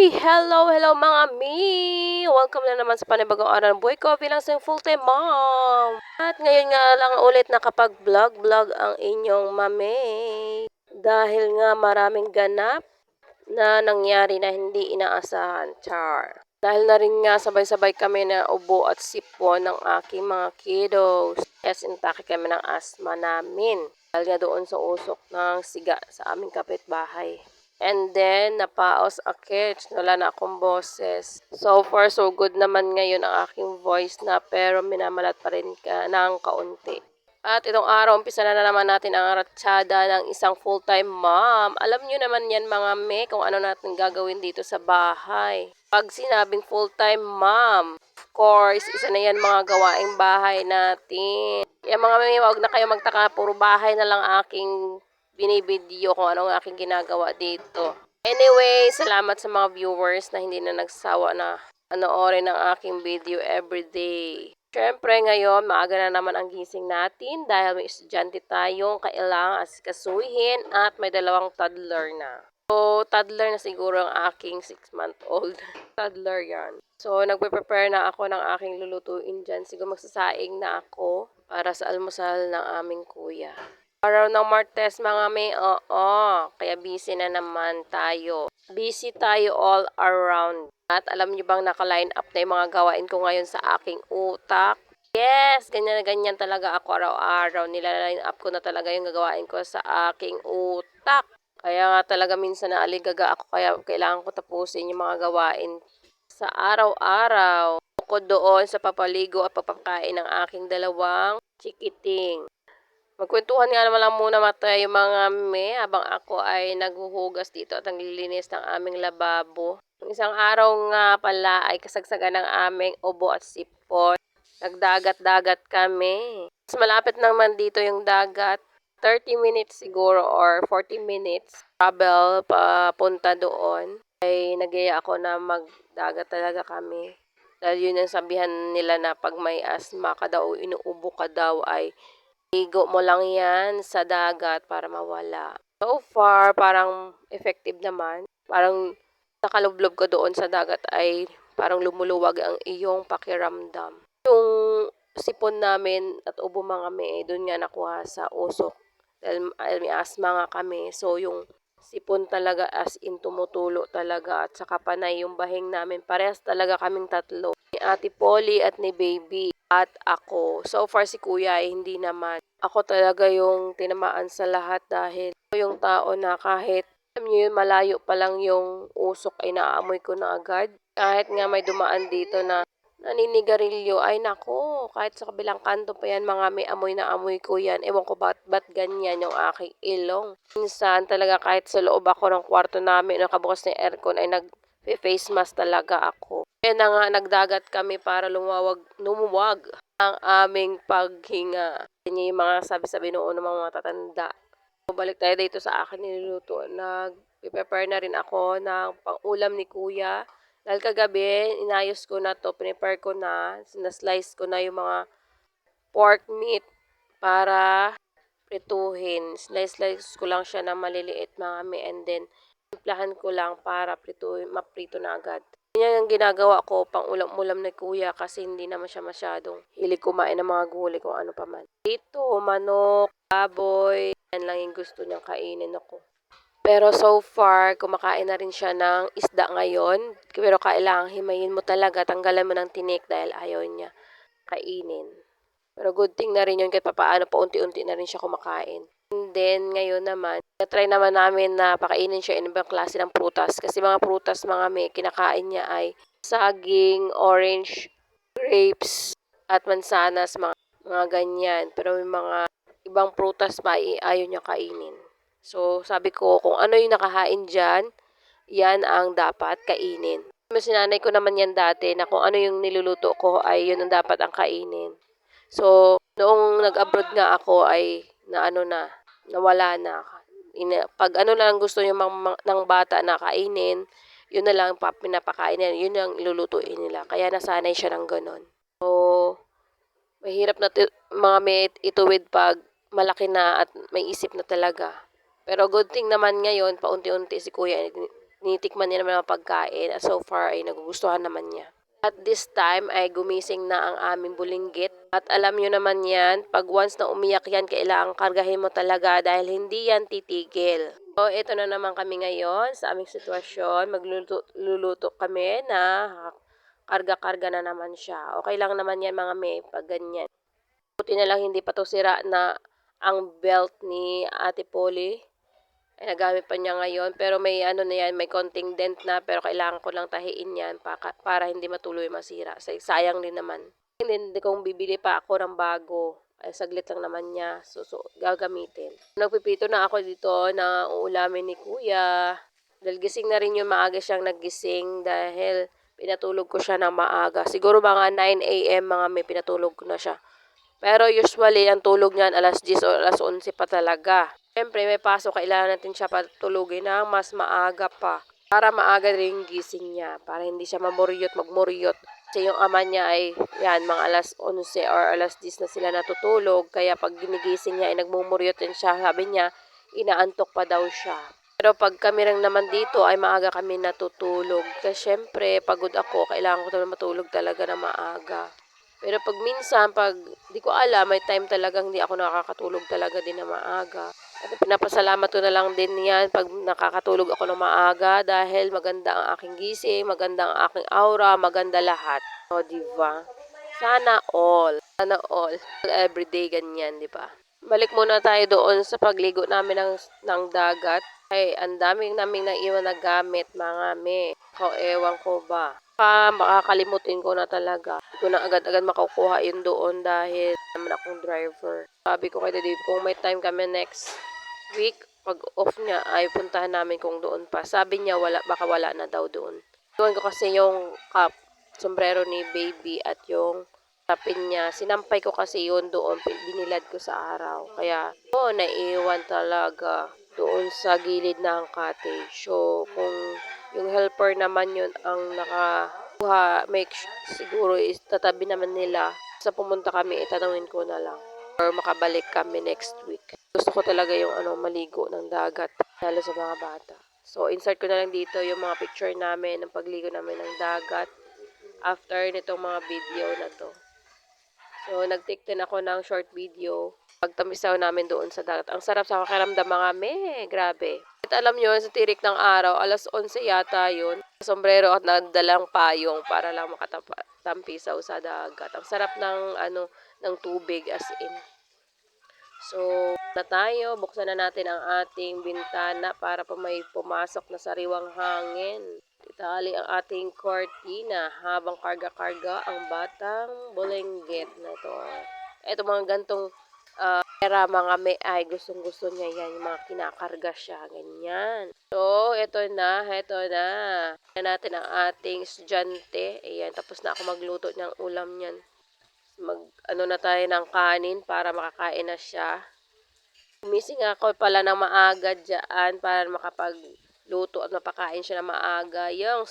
Uy, hello, hello mga mi! Welcome na naman sa panibagong araw ng buhay ko bilang isang full-time mom. At ngayon nga lang ulit nakapag-vlog-vlog ang inyong mami. Dahil nga maraming ganap na nangyari na hindi inaasahan. Char. Dahil na rin nga sabay-sabay kami na ubo at sipon ng aking mga kiddos. Yes, intake kami ng asthma namin. Dahil nga doon sa usok ng siga sa aming kapitbahay. And then, napaos akit. Wala na akong boses. So far, so good naman ngayon ang aking voice na pero minamalat pa rin ka ng kaunti. At itong araw, umpisa na, na naman natin ang ratsada ng isang full-time mom. Alam nyo naman yan mga me kung ano natin gagawin dito sa bahay. Pag sinabing full-time mom, of course, isa na yan mga gawaing bahay natin. Kaya mga me, wag na kayo magtaka, puro bahay na lang aking binibideo kung anong aking ginagawa dito. Anyway, salamat sa mga viewers na hindi na nagsawa na panoorin ang aking video everyday. Siyempre ngayon, maaga na naman ang gising natin dahil may estudyante tayong kailangang asikasuhin at may dalawang toddler na. So, toddler na siguro ang aking 6-month-old. toddler yan. So, nagpe-prepare na ako ng aking lulutuin dyan. Siguro magsasaing na ako para sa almusal ng aming kuya. Araw ng Martes mga may, oo. Kaya busy na naman tayo. Busy tayo all around. At alam niyo bang naka-line up na yung mga gawain ko ngayon sa aking utak? Yes, ganyan na ganyan talaga ako araw-araw. Nila-line up ko na talaga yung gagawain ko sa aking utak. Kaya nga talaga minsan naaligaga ako kaya kailangan ko tapusin yung mga gawain sa araw-araw. Bukod doon sa papaligo at papakain ng aking dalawang chikiting. Magkwentuhan nga naman lang muna mata yung mga me habang ako ay naghuhugas dito at naglilinis ng aming lababo. Isang araw nga pala ay kasagsagan ng aming ubo at sipon. Nagdagat-dagat kami. Mas malapit naman dito yung dagat. 30 minutes siguro or 40 minutes travel papunta doon. Ay nagyaya ako na magdagat talaga kami. Dahil yun ang sabihan nila na pag may asma ka daw, inuubo ka daw ay Ligo mo lang yan sa dagat para mawala. So far, parang effective naman. Parang nakalublob ko doon sa dagat ay parang lumuluwag ang iyong pakiramdam. Yung sipon namin at ubo mga may, doon nga nakuha sa usok. Dahil may asma nga kami. So yung sipon talaga as in tumutulo talaga at saka panay yung bahing namin. Parehas talaga kaming tatlo. Ni Ate Polly at ni Baby at ako. So far si kuya ay hindi naman. Ako talaga yung tinamaan sa lahat dahil yung tao na kahit alam niyo yun, malayo pa lang yung usok ay naaamoy ko na agad. Kahit nga may dumaan dito na naninigarilyo, ay nako, kahit sa kabilang kanto pa yan, mga may amoy na amoy ko yan. Ewan ko ba't, ba't ganyan yung aking ilong. Minsan talaga kahit sa loob ako ng kwarto namin, nakabukas na yung aircon, ay nag-face mask talaga ako. Kaya na nga nagdagat kami para lumawag, lumuwag ang aming paghinga. Yan yung mga sabi-sabi noon ng mga matatanda. Balik tayo dito sa akin niluluto. Nag-prepare na rin ako ng pang-ulam ni kuya. Dahil kagabi, inayos ko na to, prepare ko na, sinaslice ko na yung mga pork meat para prituhin. Slice-slice ko lang siya na maliliit mga mi and then timplahan ko lang para prituhin, maprito na agad. Yan ang ginagawa ko pang ulam-ulam ni kuya kasi hindi naman siya masyadong hilig kumain ng mga gulay kung ano pa man. Ito, manok, baboy, yan lang yung gusto niyang kainin ako. Pero so far, kumakain na rin siya ng isda ngayon. Pero kailangan himayin mo talaga, tanggalan mo ng tinik dahil ayaw niya kainin. Pero good thing na rin yun kahit papaano, paunti-unti na rin siya kumakain. And then, ngayon naman, try naman namin na pakainin siya ibang klase ng prutas. Kasi mga prutas, mga may kinakain niya ay saging, orange, grapes, at mansanas, mga, mga ganyan. Pero may mga ibang prutas pa ayaw niya kainin. So, sabi ko, kung ano yung nakahain dyan, yan ang dapat kainin. Mas sinanay ko naman yan dati na kung ano yung niluluto ko ay yun ang dapat ang kainin. So, noong nag-abroad nga ako ay na ano na, nawala na. Ina, pag ano lang gusto niyo mga, ng bata na kainin, yun na lang pa, pinapakain nila, yun ang ilulutuin nila. Kaya nasanay siya ng ganun. So, mahirap na mga may ituwid pag malaki na at may isip na talaga. Pero good thing naman ngayon, paunti-unti si kuya Nitikman niya naman ang pagkain at so far ay nagugustuhan naman niya. At this time ay gumising na ang aming bulinggit. At alam nyo naman yan, pag once na umiyak yan, kailangan kargahin mo talaga dahil hindi yan titigil. So, ito na naman kami ngayon sa aming sitwasyon. Magluluto luluto kami na karga-karga na naman siya. Okay lang naman yan mga may pag ganyan. Buti na lang hindi pa to sira na ang belt ni Ate Polly. Ay, nagamit pa niya ngayon. Pero may ano na yan, may konting dent na. Pero kailangan ko lang tahiin yan para, para hindi matuloy masira. Say- Sayang din naman. Hindi, hindi kong bibili pa ako ng bago. Ay, saglit lang naman niya. So, so, gagamitin. Nagpipito na ako dito na uulamin ni Kuya. Dahil gising na rin yung maaga siyang nagising dahil pinatulog ko siya ng maaga. Siguro mga 9 a.m. mga may pinatulog ko na siya. Pero usually, ang tulog niyan alas 10 o alas 11 pa talaga. Siyempre, may pasok, kailangan natin siya patulugin ng mas maaga pa. Para maaga rin gising niya. Para hindi siya mamuryot, magmuryot. Kasi yung ama niya ay, yan, mga alas 11 or alas 10 na sila natutulog. Kaya pag ginigising niya, ay nagmumuryot din siya. Sabi niya, inaantok pa daw siya. Pero pag kami lang naman dito ay maaga kami natutulog. Kasi syempre, pagod ako, kailangan ko talaga matulog talaga na maaga. Pero pag minsan, pag di ko alam, may time talagang hindi ako nakakatulog talaga din na maaga. At pinapasalamat ko na lang din yan pag nakakatulog ako ng maaga dahil maganda ang aking gising, maganda ang aking aura, maganda lahat. O, di ba? Sana all. Sana all. Everyday ganyan, di ba? Balik muna tayo doon sa pagligo namin ng, ng dagat. Ay, ang daming naming naiwan na gamit, mga me. O, ewan ko ba. Baka makakalimutin ko na talaga. Hindi ko na agad-agad makukuha yun doon dahil naman akong driver. Sabi ko kay Dave, kung may time kami next week, pag off niya, ay puntahan namin kung doon pa. Sabi niya, wala, baka wala na daw doon. Doon ko kasi yung cup, sombrero ni baby at yung tapin niya. Sinampay ko kasi yun doon, binilad ko sa araw. Kaya, oh, naiwan talaga doon sa gilid ng cottage. So, kung yung helper naman yun ang nakakuha, make su- siguro is tatabi naman nila. Sa pumunta kami, itanungin ko na lang. Or makabalik kami next week. Gusto ko talaga yung ano, maligo ng dagat. Lalo sa mga bata. So, insert ko na lang dito yung mga picture namin ng pagligo namin ng dagat after nitong mga video na to. So, nag-take din ako ng short video. Pagtamisaw namin doon sa dagat. Ang sarap sa pakiramdam mga me. Grabe. At alam nyo, sa tirik ng araw, alas 11 yata yun. Sombrero at nagdalang payong para lang makatampisaw sa dagat. Ang sarap ng, ano, ng tubig as in. So, na tayo. Buksan na natin ang ating bintana para pa may pumasok na sariwang hangin. Itali ang ating cortina habang karga-karga ang batang bulenggit na to. Ito mga gantong uh, pera mga may ay gustong gusto niya yan yung mga kinakarga siya ganyan so ito na ito na Tingnan natin ang ating estudyante ayan tapos na ako magluto ng ulam niyan mag ano na tayo ng kanin para makakain na siya Gumising ako pala ng maaga dyan para makapagluto at mapakain siya ng maaga. Yung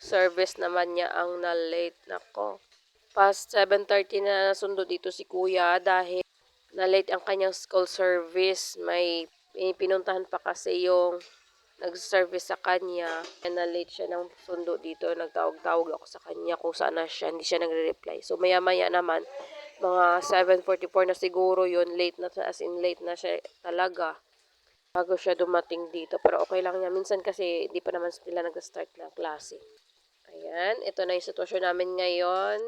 service naman niya ang na-late. Nako. Past 7.30 na nasundo dito si kuya dahil na-late ang kanyang school service. May pinuntahan pa kasi yung nag-service sa kanya. And na-late siya ng sundo dito. Nagtawag-tawag ako sa kanya kung saan na siya. Hindi siya nagre-reply. So maya-maya naman, mga 7.44 na siguro yun. Late na, as in late na siya talaga. Bago siya dumating dito. Pero okay lang niya. Minsan kasi hindi pa naman sila nag-start na klase. Ayan. Ito na yung sitwasyon namin ngayon.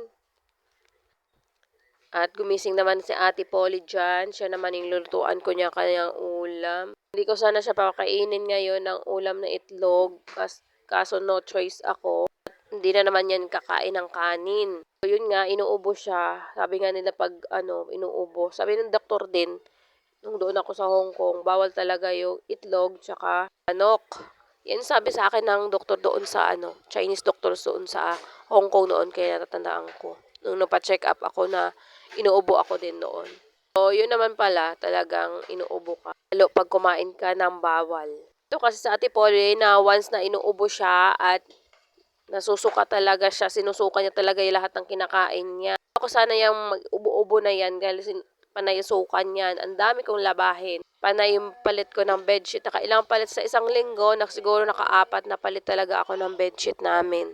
At gumising naman si Ate Polly dyan. Siya naman yung lulutuan ko niya kanyang ulam. Hindi ko sana siya pakakainin ngayon ng ulam na itlog. Kas, kaso no choice ako. At hindi na naman yan kakain ng kanin. So yun nga, inuubo siya. Sabi nga nila pag ano, inuubo. Sabi ng doktor din, nung doon ako sa Hong Kong, bawal talaga yung itlog tsaka manok. Yan sabi sa akin ng doktor doon sa ano, Chinese doctor doon sa Hong Kong noon, kaya natatandaan ko. Nung napacheck up ako na inuubo ako din noon. So, yun naman pala, talagang inuubo ka. Lalo pag kumain ka ng bawal. Ito kasi sa Ate Polly na once na inuubo siya at nasusuka talaga siya, sinusuka niya talaga yung lahat ng kinakain niya. Ako sana yung mag-ubo-ubo na yan dahil panay sukan yan. Ang dami kong labahin. Panay yung palit ko ng bedsheet. Nakailang palit sa isang linggo. Nak siguro nakaapat na palit talaga ako ng bedsheet namin.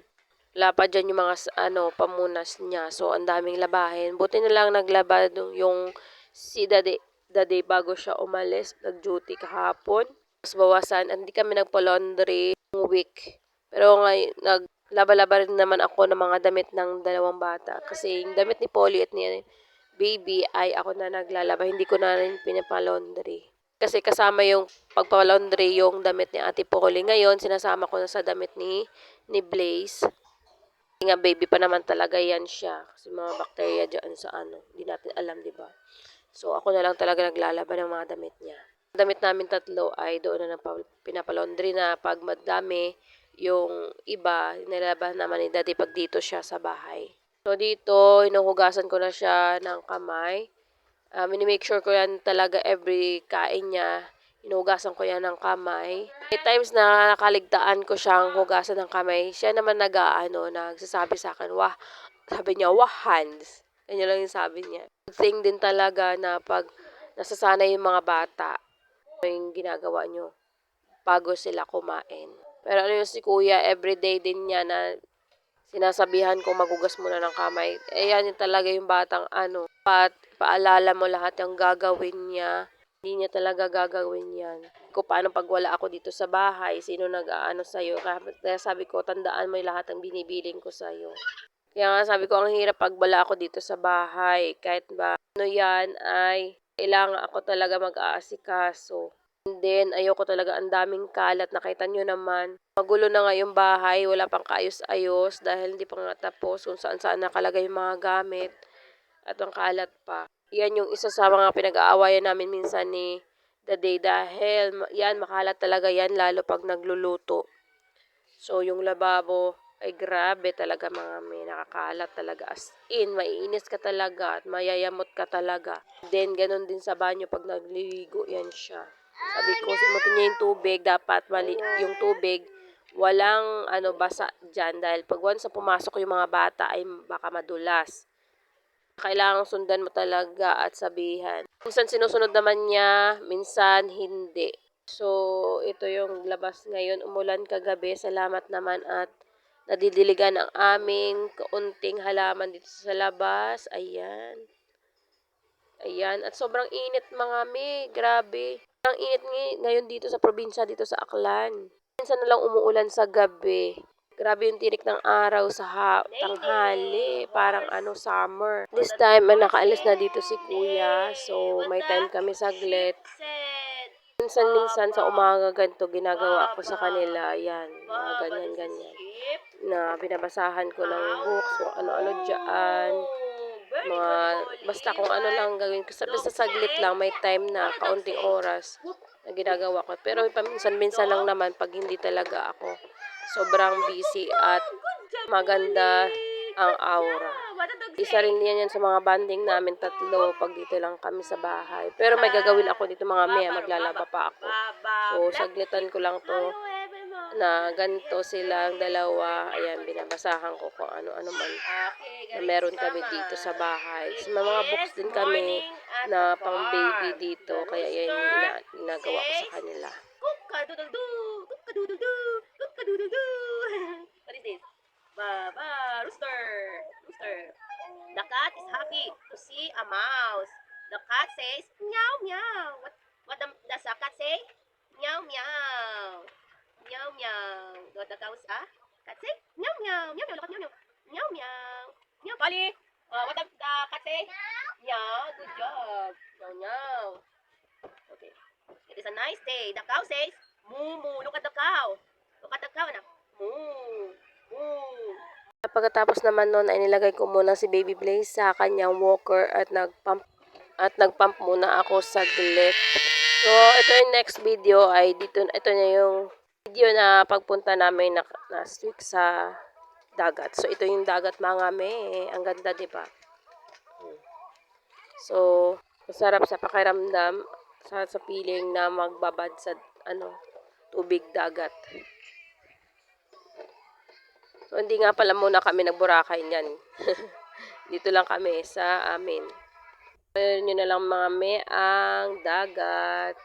Wala pa dyan yung mga ano, pamunas niya. So, ang daming labahin. Buti na lang naglaba yung si Daddy, Daddy bago siya umalis. Nag-duty kahapon. Mas bawasan. Hindi kami nagpa-laundry yung week. Pero ngayon, naglaba-laba rin naman ako ng mga damit ng dalawang bata. Kasi yung damit ni Polly at ni baby ay ako na naglalaba. Hindi ko na rin pinapalaundry. Kasi kasama yung pagpalaundry yung damit ni Ate Polly. Ngayon, sinasama ko na sa damit ni, ni Blaze. Nga baby pa naman talaga yan siya. Kasi mga bakterya dyan sa ano. Hindi natin alam, di ba? So, ako na lang talaga naglalaba ng mga damit niya. Damit namin tatlo ay doon na napa- pinapalaundry na pag madami yung iba, nilalaban naman ni daddy pag dito siya sa bahay. So, dito, hinuhugasan ko na siya ng kamay. Um, make sure ko yan talaga every kain niya. Hinuhugasan ko yan ng kamay. May times na nakaligtaan ko siyang hugasan ng kamay. Siya naman nag, ano, nagsasabi sa akin, wah, sabi niya, wah, hands. Ganyan lang yung sabi niya. Good thing din talaga na pag nasasanay yung mga bata, yung ginagawa nyo bago sila kumain. Pero ano yung si kuya, everyday din niya na sinasabihan ko magugas muna ng kamay. Eh, yan yung talaga yung batang ano, pat, paalala mo lahat yung gagawin niya. Hindi niya talaga gagawin yan. Kung paano pag wala ako dito sa bahay, sino nag-aano sa'yo. Kaya sabi ko, tandaan mo lahat ng binibiling ko sa'yo. Kaya nga sabi ko, ang hirap pag wala ako dito sa bahay. Kahit ba ano yan ay kailangan ako talaga mag-aasikaso. And then, ayoko talaga ang daming kalat. Nakita nyo naman, magulo na nga yung bahay. Wala pang kaayos-ayos dahil hindi pa nga tapos kung saan-saan nakalagay yung mga gamit. At ang kalat pa. Yan yung isa sa mga pinag-aawayan namin minsan ni The Day dahil yan, makalat talaga yan lalo pag nagluluto. So, yung lababo ay grabe talaga mga may nakakalat talaga as in, maiinis ka talaga at mayayamot ka talaga. Then, ganun din sa banyo pag nagliligo, yan siya. Sabi ko, simutin niya yung tubig, dapat mali, yung tubig, walang ano basa dyan dahil pag once na pumasok yung mga bata ay baka madulas. Kailangan sundan mo talaga at sabihan. Minsan sinusunod naman niya, minsan hindi. So, ito yung labas ngayon. Umulan kagabi. Salamat naman at nadidiligan ang aming kaunting halaman dito sa labas. Ayan. Ayan. At sobrang init mga mi. Grabe. Ang init ngay- ngayon dito sa probinsya, dito sa Aklan. Minsan na lang umuulan sa gabi. Grabe yung tirik ng araw sa ha- tanghali. Parang ano, summer. This time, ay nakaalis na dito si kuya. So, may time kami saglit. Minsan-minsan sa umaga ganito, ginagawa ko sa kanila. Ayan, mga ganyan-ganyan. Na binabasahan ko ng books, kung ano-ano dyan. Mga, basta kung ano lang gawin ko. Sa- Basta saglit lang, may time na, kaunting oras na ginagawa ko. Pero paminsan-minsan lang naman pag hindi talaga ako sobrang busy at maganda ang aura. Isa rin yan yan sa mga banding namin tatlo pag dito lang kami sa bahay. Pero may gagawin ako dito mga maya, maglalaba pa ako. So, saglitan ko lang to na ganito silang dalawa. Ayan, binabasahan ko kung ano-ano man na meron kami dito sa bahay. So, may mga books din kami na pang baby dito. Kaya yan yung ina- ginagawa ko sa kanila. Kukadoodle-doo! Kukadoodle-doo! Kukadoodle-doo! What is this? Baba, rooster. Rooster. The cat is happy to see a mouse. The cat says, meow, meow. What, what the, does the cat say? Meow, meow. Meow, meow. What the cows, ah? Cat say? Meow, meow. Meow, meow. Look meow, meow. Meow, meow. Meow, Polly. Uh, what the cat say? Meow. Good job. Meow, meow. Okay. It is a nice day. The cow says, moo, moo. Look at the cow. Pagkatapos naman nun ay nilagay ko muna si Baby Blaze sa kanyang walker at nagpump at nagpump muna ako saglit. So, ito yung next video ay dito, ito na yung video na pagpunta namin na, last week sa dagat. So, ito yung dagat mga me. Ang ganda, di ba? So, masarap sa pakiramdam sa, sa feeling na magbabad sa ano, tubig dagat. So, hindi nga pala muna kami nagburakay niyan. Dito lang kami sa amin. Ayun nyo na lang mga me ang dagat.